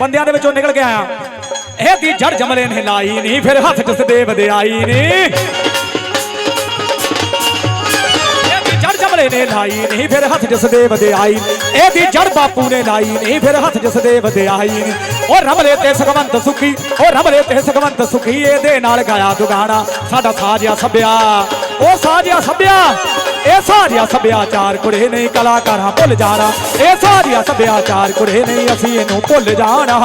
ਬੰਦਿਆਂ ਦੇ ਵਿੱਚੋਂ ਨਿਕਲ ਕੇ ਆਇਆ। ਇਹ ਜੜ ਜਮਲੇ ਨੇ ਲਾਈ ਨਹੀਂ ਫਿਰ ਹੱਥ ਚ ਸਦੇਵ ਦੇ ਆਈ ਨਹੀਂ ਇਹਦੀ ਜੜ ਜਮਲੇ ਨੇ ਲਾਈ ਨਹੀਂ ਫਿਰ ਹੱਥ ਚ ਸਦੇਵ ਦੇ ਆਈ ਇਹਦੀ ਜੜ ਬਾਪੂ ਨੇ ਲਾਈ ਨਹੀਂ ਫਿਰ ਹੱਥ ਚ ਸਦੇਵ ਦੇ ਆਈ ਨੀ। ਉਹ ਰਮਲੇ ਤੇ ਸੁਖਵੰਤ ਸੁਖੀ, ਉਹ ਰਮਲੇ ਤੇ ਸੁਖਵੰਤ ਸੁਖੀ, ਇਹਦੇ ਨਾਲ ਗਾਇਆ ਦੁਗਾਣਾ, ਸਾਡਾ ਸਾਜਿਆ ਸੱਭਿਆ। ਉਹ ਸਾਜਿਆ ਸੱਭਿਆ, ਇਹ ਸਾਜਿਆ ਸੱਭਿਆਚਾਰ ਕੁੜੇ ਨਹੀਂ ਕਲਾਕਾਰਾਂ ਭੁੱਲ ਜਾਣਾ। ਇਹ ਸਾਜਿਆ ਸੱਭਿਆਚਾਰ ਕੁੜੇ ਨਹੀਂ ਅਸੀਂ ਇਹਨੂੰ ਭੁੱਲ ਜਾਣਾ।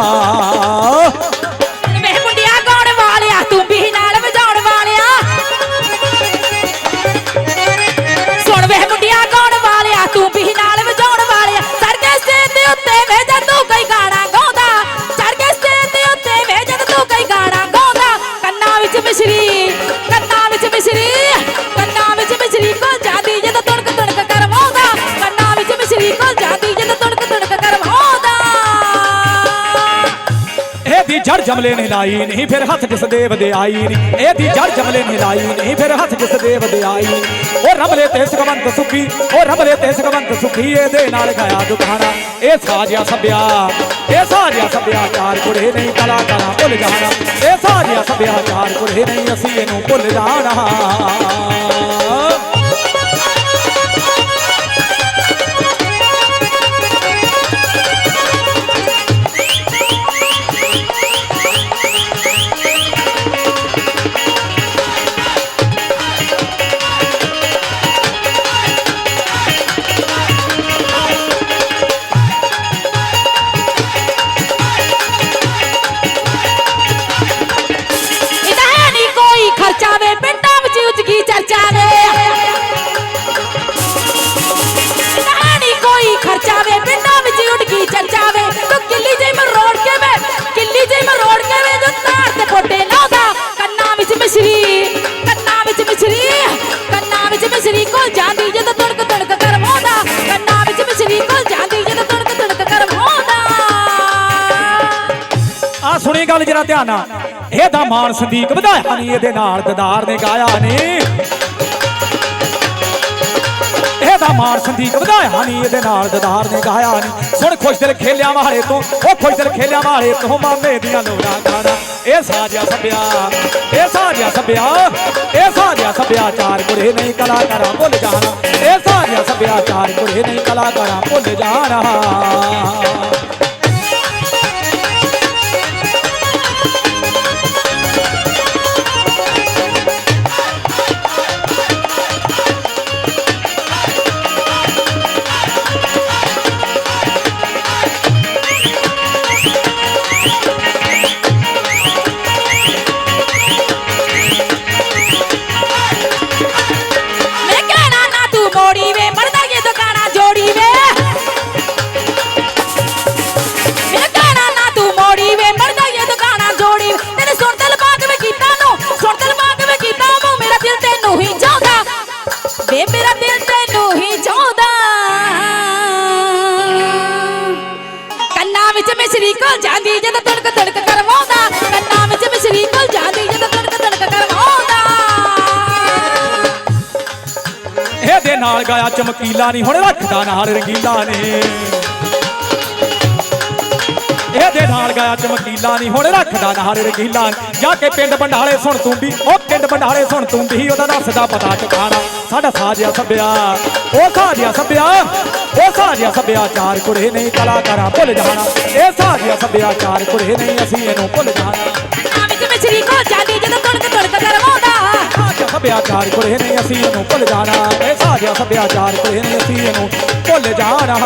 ਜੜ ਜਮਲੇ ਨੇ ਲਾਈ ਨਹੀਂ, ਫਿਰ ਹੱਥ ਜਿਸ ਦੇਵ ਦੇ ਆਈ ਨਹੀਂ। ਇਹਦੀ ਜੜ ਜਮਲੇ ਨੇ ਲਾਈ ਨਹੀਂ, ਫਿਰ ਹੱਥ ਜਿਸ ਦੇਵ ਦੇ ਆਈ ਉਹ ਰਮਲੇ ਤੇ ਸੁਖਵੰਤ ਸੁਖੀ, ਉਹ ਰਮਲੇ ਤੇ ਸੁਖਵੰਤ ਸੁਖੀ, ਇਹਦੇ ਨਾਲ ਗਾਇਆ ਦੁਖਾਣਾ ਇਹ ਸਾਜਿਆ ਸੱਭਿਆ, ਇਹ ਸਾਜਿਆ ਸੱਭਿਆਚਾਰ ਕੁੜੇ ਨਹੀਂ ਕਲਾਕਾਰਾਂ ਭੁੱਲ ਜਾਣਾ। ਇਹ ਸਾਜਿਆ ਸੱਭਿਆਚਾਰ ਕੁੜੇ ਨਹੀਂ ਅਸੀਂ ਇਹਨੂੰ ਭੁੱਲ ਜਾਣਾ। ਆ ਜਰਾ ਧਿਆਨ ਨਾਲ। ਇਹਦਾ ਮਾਣ ਸੰਦੀਕ ਵਧਾਇਆ ਨਹੀਂ ਇਹਦੇ ਨਾਲ ਦਦਾਰ ਨੇ ਗਾਇਆ ਨਹੀਂ ਇਹਦਾ ਮਾਨ ਸੰਦੀਕ ਵਧਾਇਆ ਨਹੀਂ ਇਹਦੇ ਨਾਲ ਦਦਾਰ ਨੇ ਗਾਇਆ ਨਹੀਂ ਸੁਣ, ਖੁਸ਼ ਦਿਲ ਖੇਲਿਆਂ ਵਾਲੇ ਤੋਂ ਉਹ ਖੁਸ਼ ਦਿਲ ਖੇਲਿਆਂ ਵਾਲੇ ਤੋਂ, ਮਾਮੇ ਦੀਆਂ ਲੋੜਾਂ ਗਾਣਾ ਇਹ ਸਾਜਿਆ ਸੱਭਿਆ, ਇਹ ਸਾਜਿਆ ਸੱਭਿਆ, ਇਹ ਸਾਜਿਆ ਸੱਭਿਆਚਾਰ ਗੁਰੇ ਨਹੀਂ ਕਲਾਕਾਰਾਂ ਭੁੱਲ ਜਾਣਾ। ਇਹ ਸਾਜਿਆ ਸੱਭਿਆਚਾਰ ਗੁਰੇ ਨਹੀਂ ਕਲਾਕਾਰਾਂ ਭੁੱਲ ਜਾਣਾ। ਮਿਸ਼ਰੀ ਕੋਲ ਜਾਂਦੀ ਜਦੋਂ ਤੜਕ ਤੜਕ ਕਰਵਾਉਂਦਾ, ਕੰਨਾਂ ਵਿੱਚ ਮਿਸ਼ਰੀ ਕੋਲ ਜਾਂਦੀ ਜਦੋਂ ਤੜਕ ਤੜਕ ਕਰਵਾਉਂਦਾ। ਇਹਦੇ ਨਾਲ ਗਾਇਆ ਚਮਕੀਲਾ ਨਹੀਂ ਹੁਣ ਰੱਖਦਾ ਨਾਲ ਰੰਗੀਲਾ ਨੇ। ਇਹਦੇ ਨਾਲ ਗਾਇਆ ਚਮਕੀਲਾ ਨਹੀਂ ਹੁਣ ਰੱਖਦਾ ਨਾਲ ਰੰਗੀਲਾ ਜਾ ਕੇ ਪਿੰਡ ਬੰਡਾਲੇ ਸੁਣ ਤੂੰ ਵੀ, ਉਹ ਪਿੰਡ ਬੰਡਾਲੇ ਸੁਣ ਤੂੰ ਵੀ, ਉਹਦਾ ਦੱਸਦਾ ਪਤਾ ਟਿਕਾਣਾ। ਸਾਡਾ ਸਾਜਿਆ ਸੱਭਿਆ ਉਹ ਸਾਜਿਆ ਸੱਭਿਆ ਉਹ ਸਾਜਿਆ ਸੱਭਿਆਚਾਰ ਕੁੜੇ ਨਹੀਂ ਕਲਾਕਾਰਾਂ ਭੁੱਲ ਜਾਣਾ। ਇਹ ਸਾਜਿਆ ਸੱਭਿਆਚਾਰ ਕੁੜੇ ਨਹੀਂ ਅਸੀਂ ਇਹਨੂੰ ਭੁੱਲ ਜਾਣਾ। ਕੰਨਾਂ ਵਿੱਚ ਮਿਸ਼ਰੀ ਕੋਲ ਜਾਂਦੀ ਜਦੋਂ ਤੜਕ ਤੜਕ ਕਰਵਾਉਂਦਾ ਸਾਜਿਆ ਸੱਭਿਆਚਾਰ ਕੁੜੇ ਨਹੀਂ ਅਸੀਂ ਇਹਨੂੰ ਭੁੱਲ ਜਾਣਾ। ਇਹ ਸਾਜਿਆ ਸੱਭਿਆਚਾਰ ਕੁੜੇ ਨਹੀਂ ਅਸੀਂ ਇਹਨੂੰ ਭੁੱਲ ਜਾਣਾ।